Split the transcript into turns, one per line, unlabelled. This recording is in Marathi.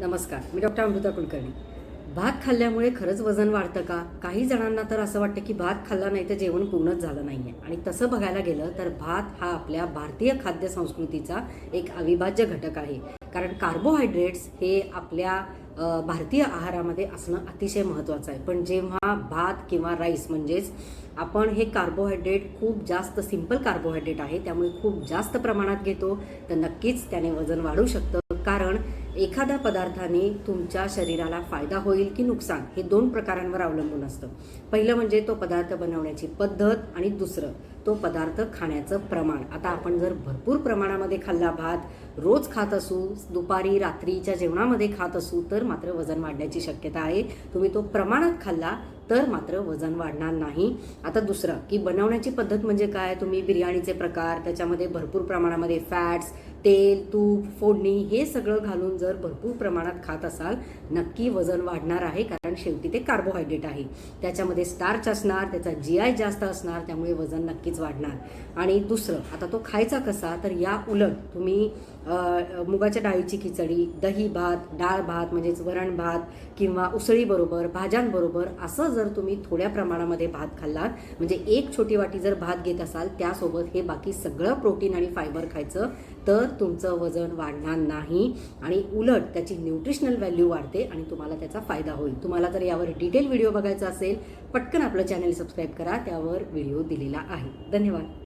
नमस्कार मी डॉक्टर अमृता कुलकर्णी. भात खाल्ल्यामुळे खरंच वजन वाढतं का? काही जणांना तर असं वाटतं की भात खाल्ला नाही तर जेवण पूर्णच झालं नाही आहे आणि तसं बघायला गेलं तर भात हा आपल्या भारतीय खाद्य संस्कृतीचा एक अविभाज्य घटक आहे. कारण कार्बोहायड्रेट्स हे आपल्या भारतीय आहारामध्ये असणं अतिशय महत्त्वाचं आहे. पण जेव्हा भात किंवा राईस म्हणजेच आपण हे कार्बोहायड्रेट खूप जास्त सिंपल कार्बोहायड्रेट आहे त्यामुळे खूप जास्त प्रमाणात घेतो तर नक्कीच त्याने वजन वाढू शकतं. कारण एखाद्या पदार्थाने तुमच्या शरीराला फायदा होईल की नुकसान हे दोन प्रकारांवर अवलंबून असतं. पहिलं म्हणजे तो पदार्थ बनवण्याची पद्धत आणि दुसरं तो पदार्थ खाण्याचं प्रमाण. आता आपण जर भरपूर प्रमाणामध्ये खाल्ला भात रोज खात असू दुपारी रात्रीच्या जेवणामध्ये खात असू तर मात्र वजन वाढण्याची शक्यता आहे. तुम्ही तो प्रमाणात खाल्ला तर मात्र वजन वाढणार नाही. आता दुसरं की बनवण्याची पद्धत म्हणजे काय? तुम्ही बिर्याणीचे प्रकार त्याच्यामध्ये भरपूर प्रमाणामध्ये फॅट्स तेल तूप फोडणी हे सगळं घालून जर भरपूर प्रमाणात खात असाल नक्की वजन वाढणार आहे कारण शेवटी ते कार्बोहायड्रेट आहे. त्याच्यामध्ये स्टार्च असणार त्याचा जी आय जास्त असणार त्यामुळे वजन नक्कीच वाढणार. आणि दुसरं आता तो खायचा कसा तर या उलट तुम्ही मुगाच्या डाळीची खिचडी दही भात डाळ भात म्हणजेच वरण भात किंवा उसळीबरोबर भाज्यांबरोबर असं जर तुम्ही थोड्या प्रमाणामध्ये भात खाल्लात म्हणजे एक छोटी वाटी जर भात घेत असाल त्यासोबत हे बाकी सगळं प्रोटीन आणि फायबर खायचं तर तुमचं वजन वाढणार नाही आणि उलट त्याची न्यूट्रिशनल व्हॅल्यू वाढते आणि तुम्हाला त्याचा फायदा होईल. तुम्हाला जर यावर डिटेल व्हिडिओ बघायचा असेल पटकन आपलं चॅनल सबस्क्राईब करा त्यावर व्हिडिओ दिलेला आहे. धन्यवाद.